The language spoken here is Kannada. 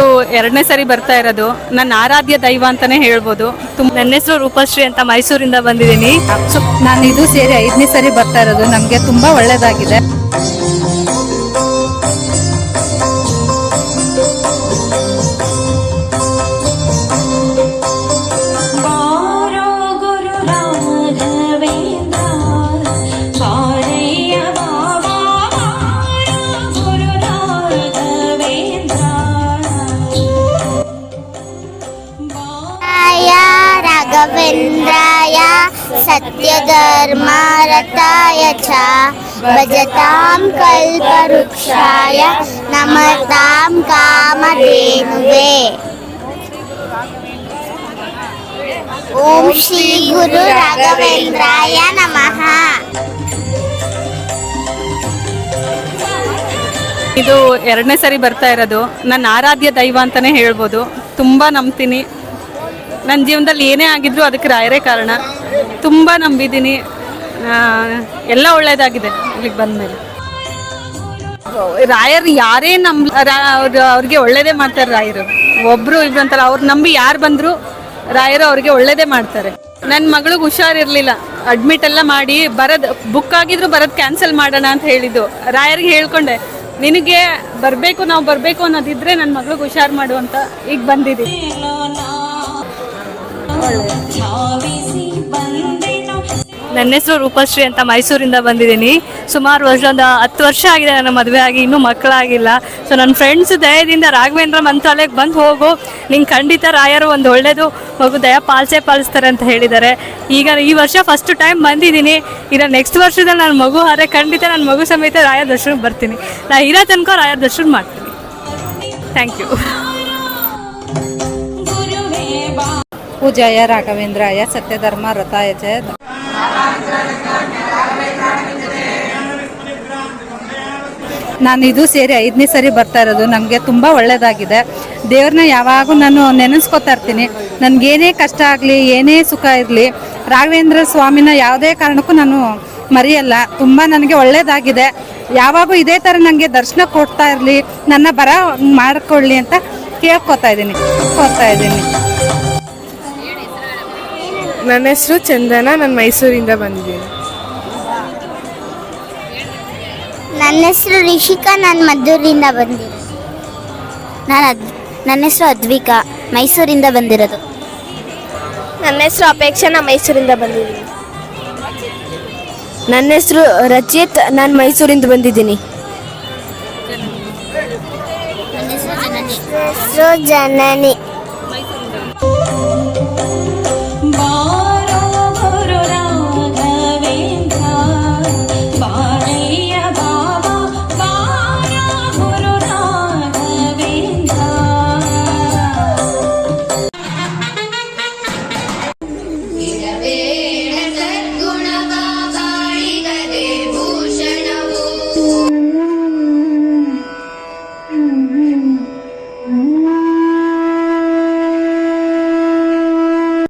ಇದು ಎರಡನೇ ಸರಿ ಬರ್ತಾ ಇರೋದು. ನನ್ನ ಆರಾಧ್ಯ ದೈವ ಅಂತಾನೆ ಹೇಳ್ಬೋದು. ತುಂಬ ನನ್ನ ಹೆಸರು ರೂಪಶ್ರೀ ಅಂತ ಮೈಸೂರಿಂದ ಬಂದಿದ್ದೀನಿ. ನಾನು ಇದು ಸೇರಿ ಐದನೇ ಸರಿ ಬರ್ತಾ ಇರೋದು. ನಮಗೆ ತುಂಬಾ ಒಳ್ಳೇದಾಗಿದೆ. राघवेन्द्राय सत्यधर्मरताय च भजतां कल्पवृक्षाय नमतां कामधेनुवे ॐ श्रीगुरु राघवेन्द्राय नमः ಇದು ಎರಡನೇ ಸರಿ ಬರ್ತಾ ಇರೋದು ನನ್ನ ಆರಾಧ್ಯ ದೈವ ಅಂತಾನೆ ಹೇಳ್ಬೋದು ತುಂಬ ನಂಬ್ತೀನಿ ನನ್ನ ಜೀವನದಲ್ಲಿ ಏನೇ ಆಗಿದ್ರು ಅದಕ್ಕೆ ರಾಯರೇ ಕಾರಣ. ತುಂಬ ನಂಬಿದ್ದೀನಿ. ಎಲ್ಲ ಒಳ್ಳೇದಾಗಿದೆ ಇಲ್ಲಿಗೆ ಬಂದಮೇಲೆ. ರಾಯರು ಯಾರೇ ಅವ್ರು, ಅವ್ರಿಗೆ ಒಳ್ಳೇದೇ ಮಾಡ್ತಾರೆ ರಾಯರು. ಒಬ್ರು ಇಬ್ರು ಅಂತಾರೆ ಅವ್ರು ನಂಬಿ ಯಾರು ಬಂದ್ರು ರಾಯರು ಅವ್ರಿಗೆ ಒಳ್ಳೇದೇ ಮಾಡ್ತಾರೆ. ನನ್ನ ಮಗಳಿಗೆ ಹುಷಾರಿರ್ಲಿಲ್ಲ. ಅಡ್ಮಿಟ್ ಎಲ್ಲ ಮಾಡಿ, ಬರೋದು ಬುಕ್ ಆಗಿದ್ರು ಬರೋದ್ ಕ್ಯಾನ್ಸಲ್ ಮಾಡೋಣ ಅಂತ ಹೇಳಿದ್ದು. ರಾಯರಿಗೆ ಹೇಳ್ಕೊಂಡೆ, ನಿನಗೆ ಬರಬೇಕು, ನಾವು ಬರಬೇಕು ಅನ್ನೋದಿದ್ರೆ ನನ್ನ ಮಗಳಿಗೆ ಹುಷಾರು ಮಾಡು ಅಂತ ಈಗ ಬಂದೆನು ನನ್ನ ಹೆಸರು ರೂಪಶ್ರೀ ಅಂತ ಮೈಸೂರಿಂದ ಬಂದಿದ್ದೀನಿ. ಸುಮಾರು ವರ್ಷ ಒಂದು ಹತ್ತು ವರ್ಷ ಆಗಿದೆ ನನ್ನ ಮದುವೆ ಆಗಿ, ಇನ್ನೂ ಮಕ್ಕಳಾಗಿಲ್ಲ. ಸೊ ನನ್ನ ಫ್ರೆಂಡ್ಸ್ ದಯದಿಂದ ರಾಘವೇಂದ್ರ ಮಂತ್ರಾಲಯಕ್ಕೆ ಬಂದು ಹೋಗು. ನಿಂಗೆ ಖಂಡಿತ ರಾಯರು ಒಂದು ಒಳ್ಳೆಯದು ಮಗು ದಯ ಪಾಲ್ಸೆ ಪಾಲಿಸ್ತಾರೆ ಅಂತ ಹೇಳಿದ್ದಾರೆ. ಈಗ ಈ ವರ್ಷ ಫಸ್ಟ್ ಟೈಮ್ ಬಂದಿದ್ದೀನಿ. ಇನ್ನು ನೆಕ್ಸ್ಟ್ ವರ್ಷದಲ್ಲಿ ನನ್ನ ಮಗು ಆದರೆ ಖಂಡಿತ ನನ್ನ ಮಗು ಸಮೇತ ರಾಯರ ದರ್ಶನಕ್ಕೆ ಬರ್ತೀನಿ. ನಾನು ಇರೋ ತನಕ ರಾಯರ ದರ್ಶನ ಮಾಡ್ತೀನಿ. ಥ್ಯಾಂಕ್ ಯು ಪೂಜಾಯ ರಾಘವೇಂದ್ರಾಯ ಸತ್ಯಧರ್ಮ ರಥಾಯ ಚ. ನಾನು ಇದು ಸೇರಿ ಐದನೇ ಸರಿ ಬರ್ತಾ ಇರೋದು. ನಮಗೆ ತುಂಬ ಒಳ್ಳೆಯದಾಗಿದೆ ದೇವ್ರನ್ನ ಯಾವಾಗೂ ನಾನು ನೆನೆಸ್ಕೊತಾ ಇರ್ತೀನಿ. ನನಗೇನೇ ಕಷ್ಟ ಆಗಲಿ, ಏನೇ ಸುಖ ಇರಲಿ, ರಾಘವೇಂದ್ರ ಸ್ವಾಮಿನ ಯಾವುದೇ ಕಾರಣಕ್ಕೂ ನಾನು ಮರೆಯಲ್ಲ. ತುಂಬ ನನಗೆ ಒಳ್ಳೆಯದಾಗಿದೆ ಯಾವಾಗೂ ಇದೇ ಥರ ನನಗೆ ದರ್ಶನ ಕೊಡ್ತಾ ಇರಲಿ, ನನ್ನ ಬರ ಮಾಡ್ಕೊಳ್ಳಿ ಅಂತ ಕೇಳ್ಕೊತಾ ಇದ್ದೀನಿ. ಕೊಡ್ತಾ ಇದ್ದೀನಿ. ನನ್ನ ಹೆಸರು ಚಂದನ ನಾನು ಮೈಸೂರಿಂದ ಬಂದಿದ್ದೀನಿ. ನನ್ನ ಹೆಸರು ರಿಷಿಕಾ ನಾನು ಮದ್ದೂರಿಂದ ಬಂದಿದ್ದೀನಿ ನಾನು ಅದ್ ನನ್ನ ಹೆಸರು ಅದ್ವಿಕಾ ಮೈಸೂರಿಂದ ಬಂದಿರೋದು. ನನ್ನ ಹೆಸರು ಅಪೇಕ್ಷಾ ನಾನು ಮೈಸೂರಿಂದ ಬಂದಿದ್ದೀನಿ. ನನ್ನ ಹೆಸರು ರಚಿತ್ ನಾನು ಮೈಸೂರಿಂದ ಬಂದಿದ್ದೀನಿ. ಹೆಸರು ಜನನಿ.